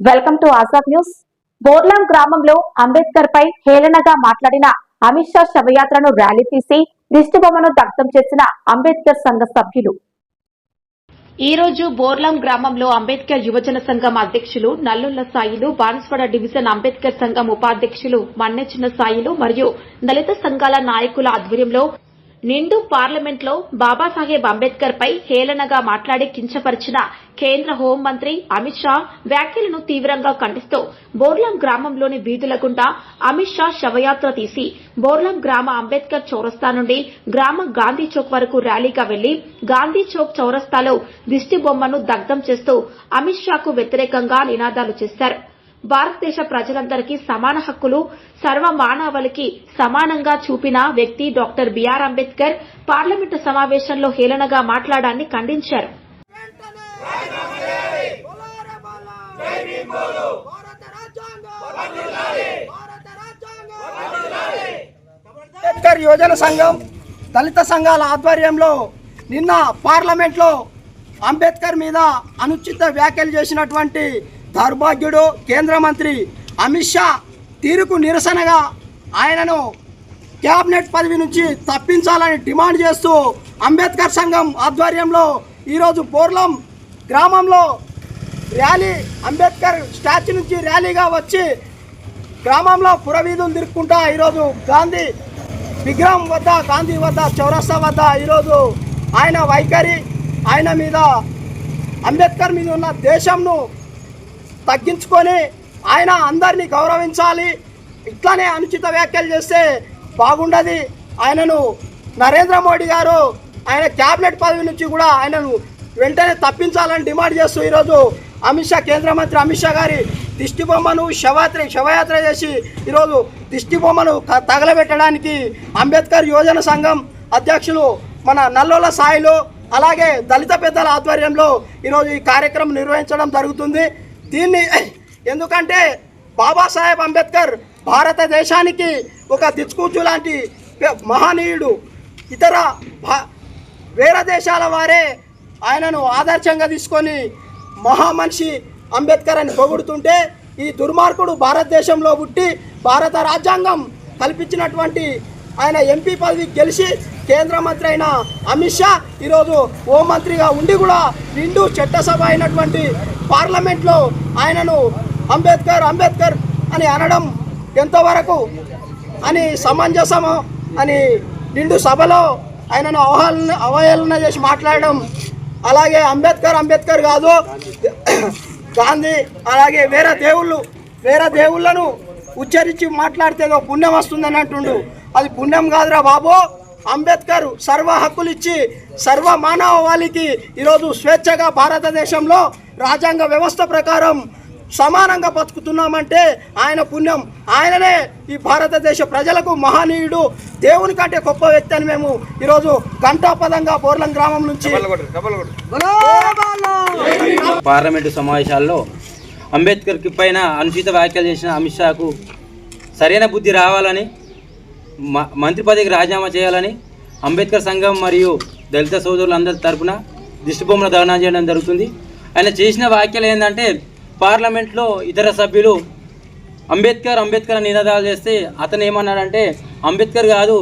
Welcome to Azad news Borlam గ్రామంలో అంబేద్కర్ పై హేళనగా మాట్లాడిన అమిత్ షా శవయాత్రను ర్యాలీ తీసి దిష్టిబొమ్మను దగ్ధం చేసిన అంబేద్కర్ సంఘ సభ్యులు. ఈ రోజు బోర్లాం గ్రామంలో అంబేద్కర్ యువజన సంఘం అధ్యక్షులు నల్లుల్ల సాయిలు బాన్స్వాడ డివిజన్ అంబేద్కర్ సంఘం ఉపాధ్యక్షులు మన్నెచిన సాయిలు మరియు దళిత సంఘాల నాయకుల ఆధ్వర్యంలో నిండు పార్లమెంట్లో బాబాసాహెబ్ అంబేద్కర్ పై హేళనగా మాట్లాడి కించపరిచిన కేంద్ర హోంమంత్రి అమిత్ షా వ్యాఖ్యలను తీవ్రంగా ఖండిస్తూ బోర్లాం గ్రామంలోని వీధుల గుండా అమిత్ షా శవయాత్ర తీసి బోర్లాం గ్రామ అంబేద్కర్ చౌరస్తా నుండి గ్రామ గాంధీ చౌక్ వరకు ర్యాలీగా వెళ్ళి గాంధీ చౌక్ చౌరస్తాలో దిష్టి బొమ్మను దగ్ధం చేస్తూ అమిత్ షాకు వ్యతిరేకంగా నినాదాలు చేశారు. భారతదేశ ప్రజలందరికీ సమాన హక్కులు సర్వ మానవాళికి సమానంగా చూపిన వ్యక్తి డాక్టర్ బిఆర్ అంబేద్కర్ పార్లమెంటు సమావేశంలో హేళనగా మాట్లాడాన్ని ఖండించారు. అంబేద్కర్ యువజన సంఘం దళిత సంఘాల ఆధ్వర్యంలో నిన్న పార్లమెంట్లో అంబేద్కర్ మీద అనుచిత వ్యాఖ్యలు చేసినటువంటి దౌర్భాగ్యుడు కేంద్ర మంత్రి అమిత్ షా తీరుకు నిరసనగా ఆయనను క్యాబినెట్ పదవి నుంచి తప్పించాలని డిమాండ్ చేస్తూ అంబేద్కర్ సంఘం ఆధ్వర్యంలో ఈరోజు పోర్లం గ్రామంలో ర్యాలీ అంబేద్కర్ స్టాచ్యూ నుంచి ర్యాలీగా వచ్చి గ్రామంలో పురవీధులు తిరుక్కుంటా ఈరోజు గాంధీ విగ్రహం వద్ద గాంధీ వద్ద చౌరస్తా వద్ద ఈరోజు ఆయన వైఖరి ఆయన మీద అంబేద్కర్ మీద ఉన్న దేశంను తగ్గించుకొని ఆయన అందరినీ గౌరవించాలి. ఇట్లానే అనుచిత వ్యాఖ్యలు చేస్తే బాగుండదు. ఆయనను నరేంద్ర మోడీ గారు ఆయన క్యాబినెట్ పదవి నుంచి కూడా ఆయనను వెంటనే తప్పించాలని డిమాండ్ చేస్తూ ఈరోజు అమిత్ షా కేంద్ర మంత్రి అమిత్ షా గారి దిష్టి బొమ్మను శవయాత్ర శవయాత్ర చేసి ఈరోజు దిష్టి బొమ్మను తగలబెట్టడానికి అంబేద్కర్ యువజన సంఘం అధ్యక్షులు మన నల్లోల సాయిలు అలాగే దళిత పెద్దల ఆధ్వర్యంలో ఈరోజు ఈ కార్యక్రమం నిర్వహించడం జరుగుతుంది. దీన్ని ఎందుకంటే బాబాసాహెబ్ అంబేద్కర్ భారతదేశానికి ఒక దిక్సూచు లాంటి మహనీయుడు. ఇతర భా వేరే దేశాల వారే ఆయనను ఆదర్శంగా తీసుకొని మహామనిషి అంబేద్కర్ అని పొగుడుతుంటే ఈ దుర్మార్గుడు భారతదేశంలో పుట్టి భారత రాజ్యాంగం కల్పించినటువంటి ఆయన ఎంపీ పదవి గెలిచి కేంద్ర మంత్రి అయిన అమిత్ షా ఈరోజు హోంమంత్రిగా ఉండి కూడా నిండు చట్టసభ అయినటువంటి పార్లమెంట్లో ఆయనను అంబేద్కర్ అంబేద్కర్ అని అనడం ఎంతవరకు అని సమంజసము అని నిండు సభలో ఆయనను అవహేళన అవహేళన చేసి మాట్లాడడం అలాగే అంబేద్కర్ అంబేద్కర్ కాదు గాంధీ అలాగే వేరే దేవుళ్ళు వేరే దేవుళ్ళను ఉచ్చరించి మాట్లాడితే ఏదో పుణ్యం వస్తుందని అంటుండు. అది పుణ్యం కాదురా బాబు. అంబేద్కర్ సర్వ హక్కులు ఇచ్చి సర్వ మానవ వాళ్ళకి ఈరోజు స్వేచ్ఛగా భారతదేశంలో రాజ్యాంగ వ్యవస్థ ప్రకారం సమానంగా బతుకుతున్నామంటే ఆయన పుణ్యం. ఆయననే ఈ భారతదేశ ప్రజలకు మహనీయుడు దేవుని కంటే గొప్ప వ్యక్తి అని మేము ఈరోజు ఘంటాపదంగా బోర్లం గ్రామం నుంచి పార్లమెంటు సమావేశాల్లో అంబేద్కర్కి పైన అనుచిత వ్యాఖ్యలు చేసిన అమిత్ షాకు సరైన బుద్ధి రావాలని మ- మంత్రి పదవికి రాజీనామా చేయాలని అంబేద్కర్ సంఘం మరియు దళిత సోదరులందరి తరపున దిష్టిబొమ్మల దహనం చేయడం జరుగుతుంది. ఆయన చేసిన వ్యాఖ్యలు ఏంటంటే పార్లమెంట్లో ఇతర సభ్యులు అంబేద్కర్ అంబేద్కర్ నినాదాలు చేస్తే అతను ఏమన్నాడంటే అంబేద్కర్ కాదు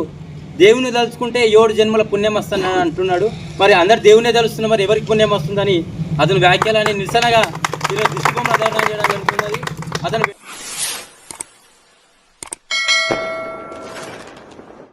దేవుని తలుచుకుంటే ఏడు జన్మల పుణ్యం వస్తుందని అంటున్నాడు. మరి అందరు దేవునే తలుస్తున్నారు మరి ఎవరికి పుణ్యం వస్తుందని అతని వ్యాఖ్యలని నిరసనగా ఈరోజు దిష్టిబొమ్మల ధర్నా చేయడం జరుగుతున్నది. అతను